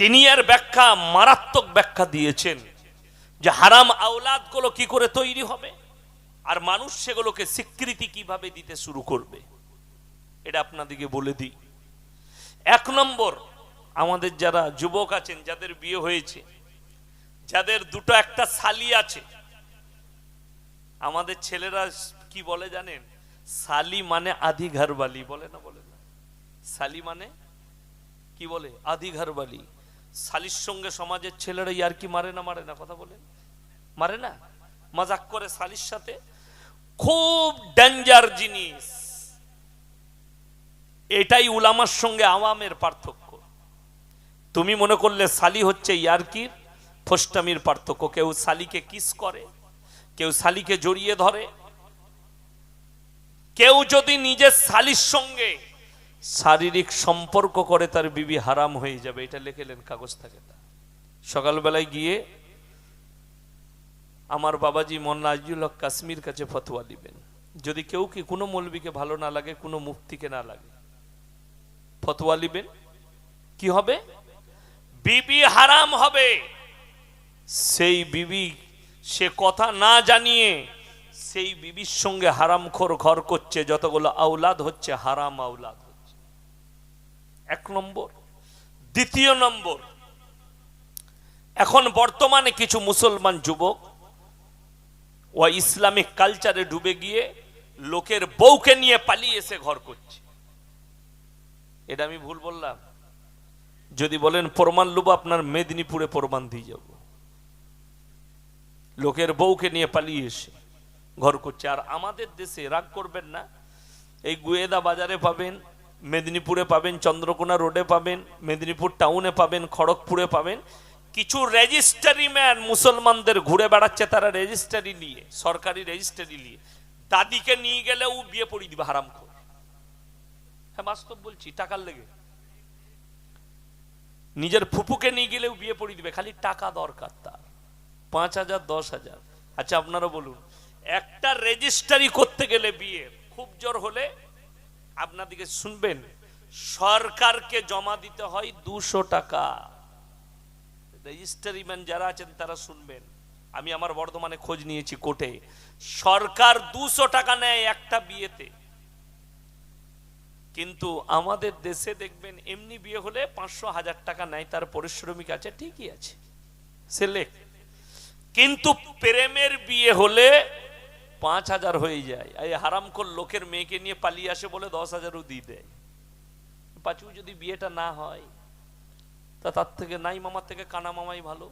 তিনি এর ব্যাখ্যা মারাত্মক ব্যাখ্যা দিয়েছেন যে হারাম আওলাদগুলো কি করে তৈরি হবে? আর মানুষ সেগুলোকে স্বীকৃতি কীভাবে দিতে শুরু করবে? এটা আপনাদেরকে বলে দিই। এক নম্বর, আমাদের যারা যুবক আছেন, যাদের বিয়ে হয়েছে, যাদের দুটো একটা শালি আছে, আমাদের ছেলেরা কি বলে জানেন? শালি মানে আধি ঘরবালি, বলে না বলে না? শালি মানে কি বলে? আধি ঘরবালি। শালির সঙ্গে সমাজের ছেলেরা ইয়ার কি মারে না মারে না কথা বলেন। মারে না? মজাক করে শালির সাথে? খুব ডেঞ্জার জিনিস। এটাই উলামার সঙ্গে আওয়ামের পার্থক্য। তুমি মনে করলে সালি হচ্ছে ইয়ারকির ফোস্টামির পার্থক্য। কেউ সালিকে কিস করে, কেউ সালিকে জড়িয়ে ধরে। কেউ যদি নিজের সালির সঙ্গে শারীরিক সম্পর্ক করে তার বিবি হারাম হয়ে যাবে, এটা লিখেলেন কাগজ থাকে তা। সকালবেলায় গিয়ে আমার বাবাজি মোল্লা আজিউল হক কাশ্মীর কাছে ফতোয়া দিবেন। যদি কেউ কি কোনো মৌলবীকে ভালো না লাগে, কোনো মুফতিকে না লাগে, ফতোয়া দিবেন কি হবে? বিবি হারাম হবে। সেই বিবি সে কথা না জানিয়ে সেই বিবির সঙ্গে হারামখোর ঘর করছে, যতগুলো আওলাদ হচ্ছে, হারাম হচ্ছে এক নম্বর। দ্বিতীয় নম্বর, এখন বর্তমানে কিছু মুসলমান যুবক ও ইসলামিক কালচারে ডুবে গিয়ে লোকের বউকে নিয়ে পালিয়ে এসে ঘর করছে। এটা আমি ভুল বললাম? যদি বলেন, প্রমাণ লুব, আপনার মেদিনীপুরে প্রমাণ দিয়ে যাব। লোকের বউকে নিয়ে পালিয়ে এসে ঘর করছে। আর আমাদের দেশে রাগ করবেন না, এই গুয়েদা বাজারে পাবেন মেদিনীপুরে পাবেন, চন্দ্রকোনা রোডে পাবেন, মেদিনীপুর টাউনে পাবেন, খড়গপুরে পাবেন। কিছু রেজিস্ট্রারি ম্যান মুসলমানদের ঘুরে বেড়াচ্ছে তারা রেজিস্ট্রারি নিয়ে, সরকারি রেজিস্ট্রারি নিয়ে। দাদিকে নিয়ে গেলেও বিয়ে পড়িয়ে দিবে হারাম করে। হ্যাঁ বাস্তব বলছি, টাকার লেগে। নিজের ফুপুকে নিয়ে গেলেও বিয়ে পড়িয়ে দিবে, খালি টাকা দরকার তার। পাঁচ হাজার, দশ হাজার। আচ্ছা আপনারা বলুন, একটা রেজিস্টারি করতে গেলে বিয়ে খুব জোর হলে আপনাদিকে শুনবেন, সরকারকে জমা দিতে হয় দুশো টাকা। রেজিস্ট্রারি ম্যান যারা আছেন তারা শুনবেন। আমি আমার বর্ধমানে খোঁজ নিয়েছি কোর্টে। সরকার দুশো টাকা নেয় একটা বিয়েতে। কিন্তু আমাদের দেশে দেখবেন, এমনি বিয়ে হলে পাঁচশো হাজার টাকা নেয়, তার পরিশ্রমিক আছে, ঠিকই আছে। সিলেক্ট কিন্তু প্রেমের বিয়ে হলে পাঁচ হাজার হয়ে যায়। এই হারামকর লোকের মেয়েকে নিয়ে পালিয়ে আসে বলে দশ হাজারও দিয়ে দেয়। পাঁচু যদি বিয়েটা না হয়, তা তার থেকে নাই মামার থেকে কানা মামাই ভালো।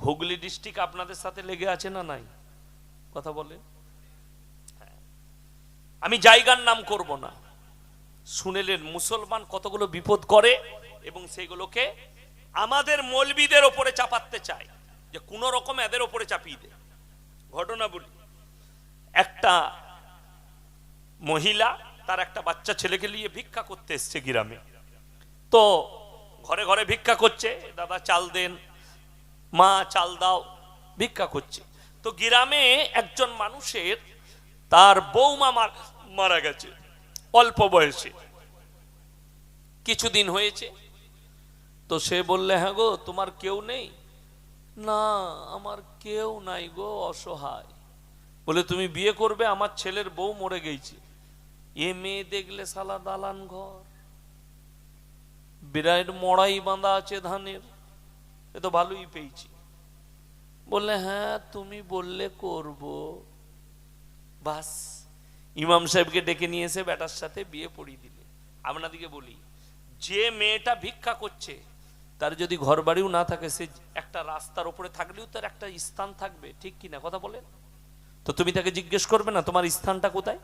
হুগলি ডিস্ট্রিক্ট আপনাদের সাথে লেগে আছে না নাই? কথা বলে। আমি জায়গার নাম করব না। শুনেলেন, মুসলমান কতগুলো বিপদ করে এবং সেগুলোকে আমাদের মলবিদের ওপরে চাপাতে চায়, যে কোন রকম এদের ওপরে চাপিয়ে দে ঘটনা বলি। একটা মহিলা তার একটা বাচ্চা ছেলেকে নিয়ে ভিক্ষা করতে এসছে গ্রামে। তো ঘরে ঘরে ভিক্ষা করছে, দাদা, চাল দেন, মা, চাল দাও। ভিক্ষা করছে। তো গ্রামে একজন মানুষের তার বৌমা মার- গেছে, অল্প বয়সে। কিছুদিন হয়েছে, তো সে বললে হ্যাঁ গো, তোমার কেউ নেই? না, আমার কেউ নাই গো, অসহায়। বলে, তুমি বিয়ে করবে, আমার ছেলের বউ মরে গেছে। এ মেয়ে দেখলে সালা দালান ঘর। বিরাট মড়াই বাঁধা আছে ধানের। এ তো ভালোই পেয়েছি। বললে হ্যাঁ তুমি বললে করব। বাস, ইমাম সাহেবকে ডেকে নিয়ে এসে বেটার সাথে বিয়ে পড়িয়ে দিলে। আপনাদিকে বলি, যে মেয়েটা ভিক্ষা করছে, তার যদি ঘর বাড়িও না থাকে, সে একটা রাস্তার উপরে থাকলেও তার একটা স্থান থাকবে। ঠিক কিনা কথা বলেন? তো তুমি তাকে জিজ্ঞেস করবে না তোমার স্থানটা কোথায়?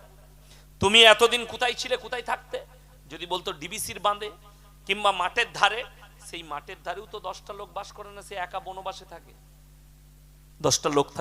তুমি এতদিন কোথায় ছিলে, কোথায় থাকতে? যদি বলতো ডিবিসির বাঁধে কিংবা মাঠের ধারে, সেই মাঠের ধারেও তো দশটা লোক বাস করে না, সে একা বনবাসে থাকে। দশটা লোক থাকে।